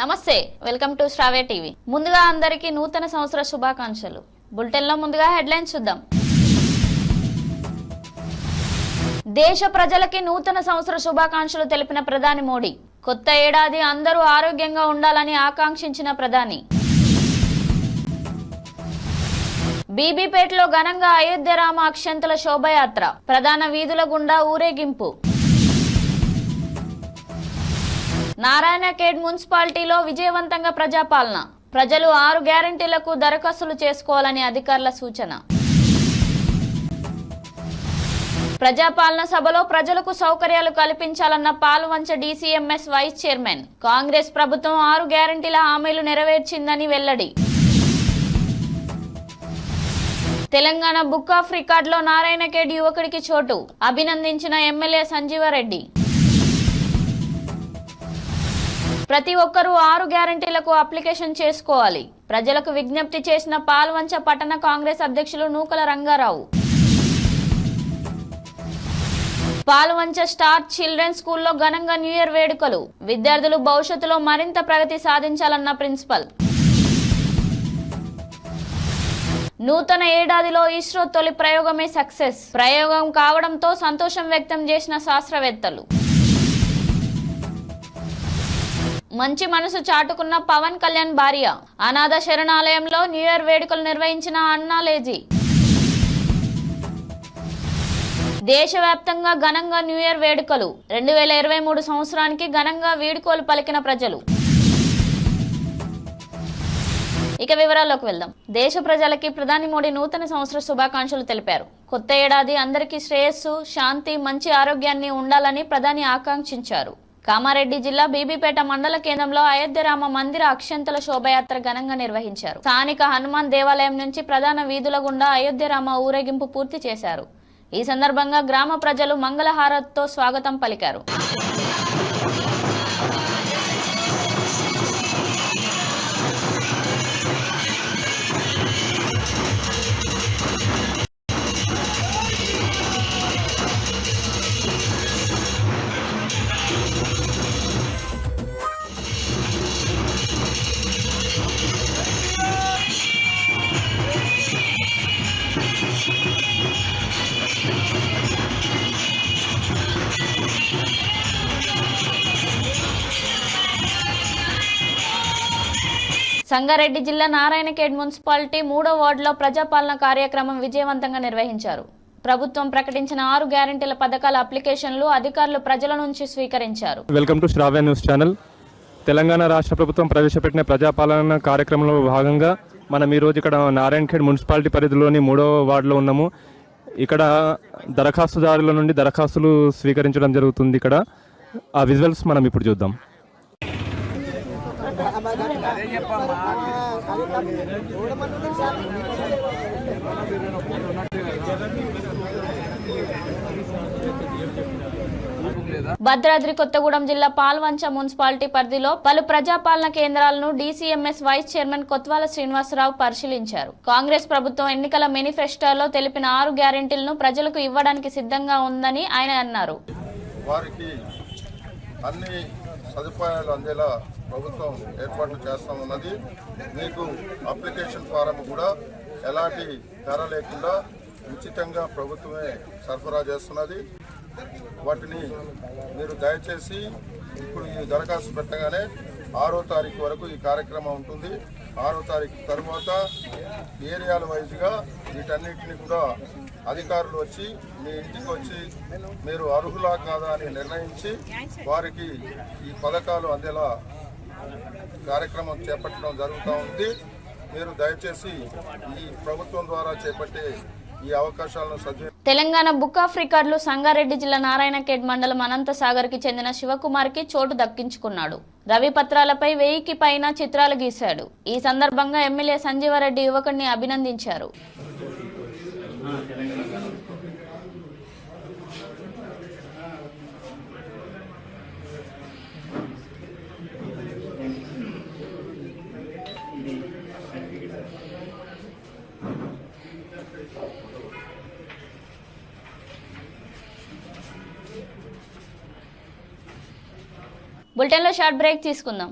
నమస్తే welcome to శ్రావే TV. ముందుగా అందరికీ నూతన సంవత్సర శుభాకాంక్షలు. బులెటిన్లో ముందుగా హెడ్లైన్స్ చూద్దాం. దేశ ప్రజలకి నూతన సంవత్సర శుభాకాంక్షలు తెలిపిన ప్రధాని మోడీ. కొత్త ఏడాది అందరూ ఆరోగ్యంగా ఉండాలని ఆకాంక్షించిన ప్రధాని. బీబీపేటలో ఘనంగా అయోధ్య రామ అక్షంతల శోభయాత్ర. ప్రధాన వీధుల గుండా ఊరేగింపు. నారాయణఖేడ్ మున్సిపాలిటీలో విజయవంతంగా ప్రజాపాలన. ప్రజలు ఆరు గ్యారంటీలకు దరఖాస్తులు చేసుకోవాలని అధికారుల సూచన. ప్రజాపాలన సభలో ప్రజలకు సౌకర్యాలు కల్పించాలన్న Palvancha DCMS vice chairman. Congress ప్రభుత్వం ఆరు గ్యారంటీల హామీలు నెరవేర్చిందని వెల్లడి. తెలంగాణ బుక్ ఆఫ్ రికార్డులో నారాయణఖేడ్ యువకుడికి చోటు. అభినందించిన ఎమ్మెల్యే సంజీవరెడ్డి. ప్రతి ఒక్కరూ ఆరు గ్యారంటీలకు అప్లికేషన్ చేసుకోవాలి. ప్రజలకు విజ్ఞప్తి చేసిన పాల్వంచ పట్టణ కాంగ్రెస్ అధ్యక్షులు నూకల రంగారావు. పాల్వంచ స్టార్ చిల్డ్రన్ స్కూల్లో ఘనంగా న్యూ ఇయర్ వేడుకలు. విద్యార్థులు భవిష్యత్తులో మరింత ప్రగతి సాధించాలన్న ప్రిన్సిపల్. నూతన ఏడాదిలో ఇస్రో తొలి ప్రయోగమే సక్సెస్. ప్రయోగం కావడంతో సంతోషం వ్యక్తం చేసిన శాస్త్రవేత్తలు. మంచి మనసు చాటుకున్న పవన్ కళ్యాణ్ భార్య అనాథ శరణాలయంలో న్యూ ఇయర్ వేడుకలు నిర్వహించిన అన్నాలేజీ దేశవ్యాప్తంగా ఘనంగా న్యూ ఇయర్ వేడుకలు. రెండు వేల ఇరవై మూడు సంవత్సరానికి ఘనంగా వీడుకోలు పలికిన ప్రజలు. ఇక వివరాల్లోకి వెళ్దాం. దేశ ప్రజలకి ప్రధాని మోడీ నూతన సంవత్సర శుభాకాంక్షలు తెలిపారు. కొత్త ఏడాది అందరికీ శ్రేయస్సు శాంతి మంచి ఆరోగ్యాన్ని ఉండాలని ప్రధాని ఆకాంక్షించారు. కామారెడ్డి జిల్లా బీబీపేట మండల కేంద్రంలో అయోధ్య రామ మందిర అక్షంతల శోభయాత్ర ఘనంగా నిర్వహించారు. స్థానిక హనుమాన్ దేవాలయం నుంచి ప్రధాన వీధుల గుండా అయోధ్య రామ ఊరేగింపు పూర్తి చేశారు. ఈ సందర్భంగా గ్రామ ప్రజలు మంగళహారతితో స్వాగతం పలికారు. సంగారెడ్డి జిల్లా నారాయణఖేడ్ మున్సిపాలిటీ మూడో వార్డులో ప్రజాపాలన కార్యక్రమం విజయవంతంగా నిర్వహించారు. ప్రభుత్వం ప్రకటించిన ఆరు గ్యారంటీల పథకాల అప్లికేషన్లు అధికారులు ప్రజల నుంచి స్వీకరించారు. Welcome to Shravya news channel. Telangana రాష్ట్ర ప్రభుత్వం ప్రవేశపెట్టిన ప్రజాపాలన కార్యక్రమంలో భాగంగా మనం ఈరోజు ఇక్కడ నారాయణఖేడ్ మున్సిపాలిటీ పరిధిలోని మూడవ వార్డులో ఉన్నాము. ఇక్కడ దరఖాస్తుదారుల నుండి దరఖాస్తులు స్వీకరించడం జరుగుతుంది ఇక్కడ. ఆ విజువల్స్ మనం ఇప్పుడు చూద్దాం. భద్రాద్రి కొత్తగూడెం జిల్లా పాల్వంచ మున్సిపాలిటీ పరిధిలో పలు ప్రజాపాలన కేంద్రాలను DCMS vice chairman Kotwala Srinivasarao పరిశీలించారు. కాంగ్రెస్ ప్రభుత్వం ఎన్నికల మేనిఫెస్టోలో తెలిపిన ఆరు గ్యారెంటీలను ప్రజలకు ఇవ్వడానికి సిద్ధంగా ఉందని ఆయన అన్నారు. వారికి అన్ని సదుపాయాలు అందేలా ప్రభుత్వం ఏర్పాట్లు చేస్తా ఉన్నది. మీకు అప్లికేషన్ ఫారం కూడా ఎలాంటి ధర లేకుండా ఉచితంగా ప్రభుత్వమే సరఫరా చేస్తున్నది. వాటిని మీరు దయచేసి ఇప్పుడు ఈ దరఖాస్తు పెట్టగానే ఆరో తారీఖు వరకు ఈ కార్యక్రమం ఉంటుంది. ఆరో తారీఖు తర్వాత ఏరియాల వైజ్గా వీటన్నిటిని కూడా అధికారులు వచ్చి మీ ఇంటికి వచ్చి మీరు అర్హులా కాదా అని నిర్ణయించి వారికి ఈ పథకాలు అందేలా కార్యక్రమం చేపట్టడం జరుగుతూ ఉంది. మీరు దయచేసి ఈ ప్రభుత్వం ద్వారా చేపట్టే ఈ అవకాశాలను సద్వినియోగం తెలంగాణ బుక్ ఆఫ్ రికార్డులు సంగారెడ్డి జిల్లా నారాయణఖేడ్ మండలం అనంతసాగర్కి చెందిన శివకుమార్కి చోటు దక్కించుకున్నాడు. రవి పత్రాలపై వెయ్యికి పైన చిత్రాలు గీశాడు. ఈ సందర్భంగా ఎమ్మెల్యే సంజీవరెడ్డి యువకుడిని అభినందించారు. బులెటిన్లో షార్ట్ బ్రేక్ తీసుకుందాం.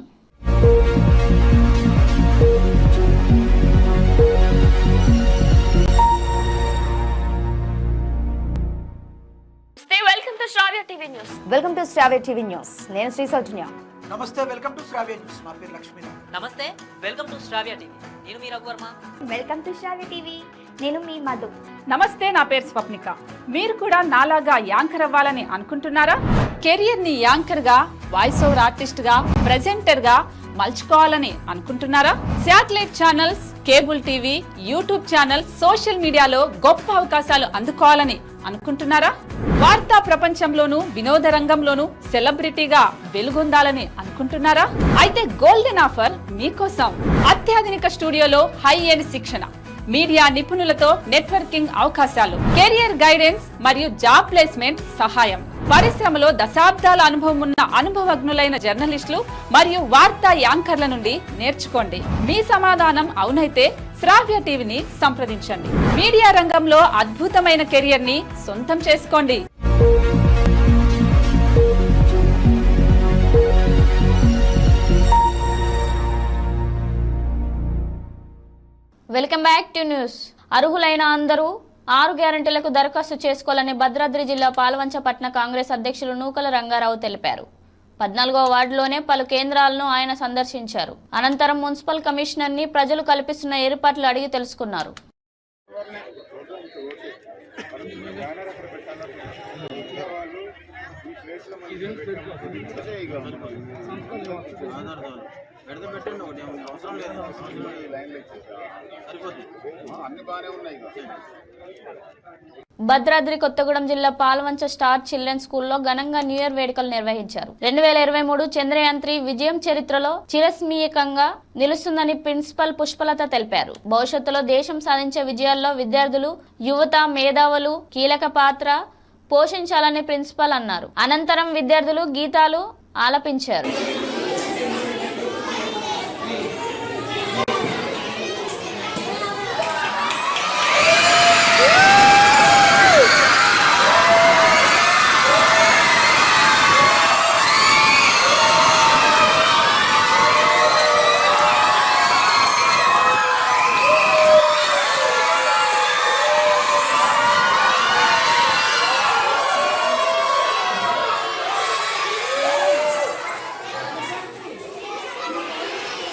Welcome to Shravya TV news. నేను శ్రీ సౌజన్య. నమస్తే వెల్కమ్ టు శ్రావ్య న్యూస్. నా పేరు లక్ష్మి నమస్తే వెల్కమ్ టు శ్రావ్య టీవీ. నేను మీ Raghuvarma. Welcome to Shravya TV. నేను మీ మధు. నమస్తే నా పేరు స్వప్నిక. మీరు కూడా నాలాగా యాంకర్ అవ్వాలని అనుకుంటున్నారా? కెరియర్ని యాంకర్గా వాయిస్ ఓవర్ ఆర్టిస్ట్గా ప్రెజెంటర్గా మలుచుకోవాలని అనుకుంటున్నారా? Satellite channels cable TV YouTube channel social మీడియాలో గొప్ప అవకాశాలు అందుకోవాలని అనుకుంటున్నారా? వార్తా ప్రపంచంలోనూ వినోద రంగంలోనూ సెలబ్రిటీగా వెలుగొందాలని అనుకుంటున్నారా? అయితే గోల్డెన్ ఆఫర్ మీకోసం అత్యాధునిక స్టూడియోలో హై ఎండ్ శిక్షణ. మీడియా నిపుణులతో నెట్వర్కింగ్ అవకాశాలు కెరియర్ గైడెన్స్ మరియు జాబ్ ప్లేస్మెంట్ సహాయం. పరిశ్రమలో దశాబ్దాల అనుభవం ఉన్న అనుభవజ్ఞులైన జర్నలిస్టులు మరియు వార్తా యాంకర్ల నుండి నేర్చుకోండి. మీ సమాధానం అవునైతే శ్రావ్య టీవీని సంప్రదించండి. మీడియా రంగంలో అద్భుతమైన కెరియర్ని సొంతం చేసుకోండి. Welcome back to news. అర్హులైన అందరూ ఆరు గ్యారంటీలకు దరఖాస్తు చేసుకోవాలని భద్రాద్రి జిల్లా పాల్వంచపట్న కాంగ్రెస్ అధ్యక్షులు నూకల రంగారావు తెలిపారు. పద్నాలుగో వార్డులోనే పలు కేంద్రాలను ఆయన సందర్శించారు. అనంతరం మున్సిపల్ కమిషనర్ని ప్రజలు కల్పిస్తున్న ఏర్పాట్లు అడిగి తెలుసుకున్నారు. భద్రాద్రి కొత్తగూడెం జిల్లా పాల్వంచ స్టార్ చిల్డ్రన్ స్కూల్లో ఘనంగా న్యూ ఇయర్ వేడుకలు నిర్వహించారు. రెండు వేల ఇరవై మూడు చంద్రయాన్ త్రీ విజయం చరిత్రలో చిరస్మీయకంగా నిలుస్తుందని ప్రిన్సిపల్ పుష్పలత తెలిపారు. భవిష్యత్తులో దేశం సాధించే విజయాల్లో విద్యార్థులు యువత మేధావులు కీలక పాత్ర పోషించాలని ప్రిన్సిపల్ అన్నారు. అనంతరం విద్యార్థులు గీతాలు ఆలపించారు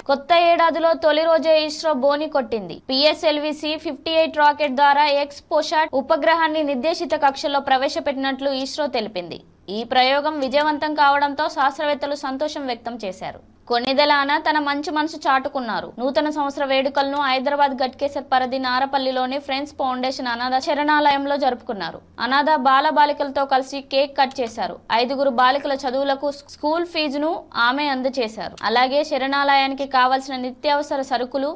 కొత్త ఏడాదిలో తొలి రోజే ఇస్రో బోని కొట్టింది. పిఎస్ఎల్విసి ఫిఫ్టీ ఎయిట్ రాకెట్ ద్వారా ఎక్స్ పోషాట్ ఉపగ్రహాన్ని నిర్దేశిత కక్షలో ప్రవేశపెట్టినట్లు ఇస్రో తెలిపింది. ఈ ప్రయోగం విజయవంతం కావడంతో శాస్త్రవేత్తలు సంతోషం వ్యక్తం చేశారు. కొన్నిదెలాన తన మంచి మనసు చాటుకున్నారు. నూతన సంవత్సర వేడుకలను హైదరాబాద్ గట్కేసర్ పరిధి నారపల్లిలోని ఫ్రెండ్స్ ఫౌండేషన్ అనాథ శరణాలయంలో జరుపుకున్నారు. అనాథ బాల బాలికలతో కలిసి కేక్ కట్ చేశారు. ఐదుగురు బాలికల చదువులకు స్కూల్ ఫీజును ఆమె అందజేశారు. అలాగే శరణాలయానికి కావలసిన నిత్యావసర సరుకులు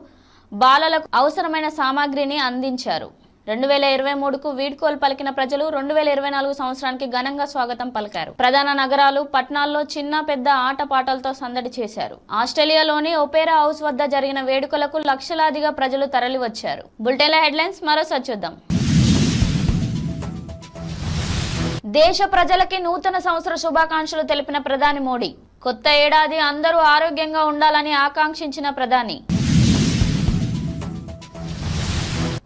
బాలలకు అవసరమైన సామాగ్రిని అందించారు. రెండు వేల ఇరవై మూడుకు వీడ్కోలు పలికిన ప్రజలు రెండు వేల ఇరవై నాలుగు సంవత్సరానికి ఘనంగా స్వాగతం పలికారు. ప్రధాన నగరాలు పట్టణాల్లో చిన్న పెద్ద ఆటపాటలతో సందడి చేశారు. ఆస్ట్రేలియాలోని ఒపేరా హౌస్ వద్ద జరిగిన వేడుకలకు లక్షలాదిగా ప్రజలు తరలివచ్చారు. బులెటిన్ల హెడ్లైన్స్ మరోసారి చూద్దాం దేశ ప్రజలకి నూతన సంవత్సర శుభాకాంక్షలు తెలిపిన ప్రధాని మోడీ కొత్త ఏడాది అందరూ ఆరోగ్యంగా ఉండాలని ఆకాంక్షించిన ప్రధాని.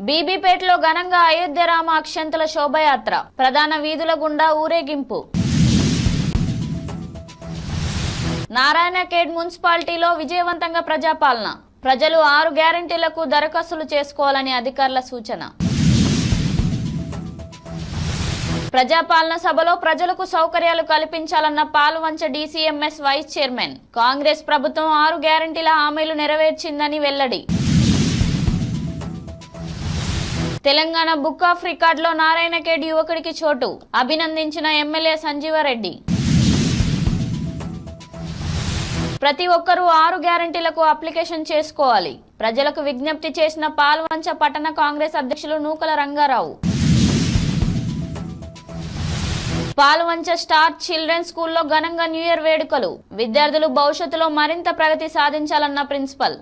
బీబీపేటలో ఘనంగా అయోధ్య రామ అక్షంతల శోభయాత్ర. ప్రధాన వీధుల గుండా ఊరేగింపు. నారాయణఖేడ్ మున్సిపాలిటీలో విజయవంతంగా ప్రజాపాలన. ప్రజలు ఆరు గ్యారంటీలకు దరఖాస్తులు చేసుకోవాలని అధికారుల సూచన. ప్రజాపాలన సభలో ప్రజలకు సౌకర్యాలు కల్పించాలన్న Palvancha DCMS vice chairman. Congress ప్రభుత్వం ఆరు గ్యారంటీల హామీలు నెరవేర్చిందని వెల్లడి. తెలంగాణ బుక్ ఆఫ్ రికార్డులో నారాయణఖేడ్ యువకుడికి చోటు. అభినందించిన ఎమ్మెల్యే సంజీవారెడ్డి. ప్రతి ఒక్కరూ ఆరు గ్యారంటీలకు అప్లికేషన్ చేసుకోవాలి. ప్రజలకు విజ్ఞప్తి చేసిన పాల్వంచ పట్టణ కాంగ్రెస్ అధ్యక్షులు నూకల రంగారావు. పాల్వంచ స్టార్ చిల్డ్రన్ స్కూల్లో ఘనంగా న్యూ ఇయర్ వేడుకలు. విద్యార్థులు భవిష్యత్తులో మరింత ప్రగతి సాధించాలన్న ప్రిన్సిపల్.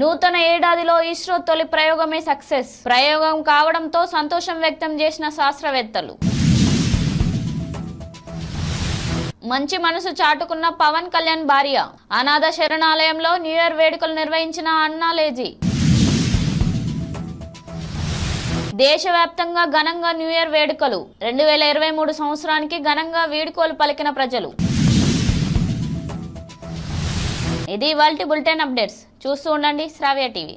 నూతన ఏడాదిలో ఇస్రో తొలి ప్రయోగమే సక్సెస్. ప్రయోగం కావడంతో సంతోషం వ్యక్తం చేసిన శాస్త్రవేత్తలు. మంచి మనసు చాటుకున్న పవన్ కళ్యాణ్ భార్య. అనాథ శరణాలయంలో న్యూ ఇయర్ వేడుకలు నిర్వహించిన అన్నాలేజీ దేశవ్యాప్తంగా ఘనంగా న్యూ ఇయర్ వేడుకలు. రెండు వేల ఇరవై మూడు సంవత్సరానికి ఘనంగా వీడుకోలు పలికిన ప్రజలు. ఇది ఇవాల్టి బులెటిన్ అప్డేట్స్. చూస్తూ ఉండండి శ్రావ్య టీవీ.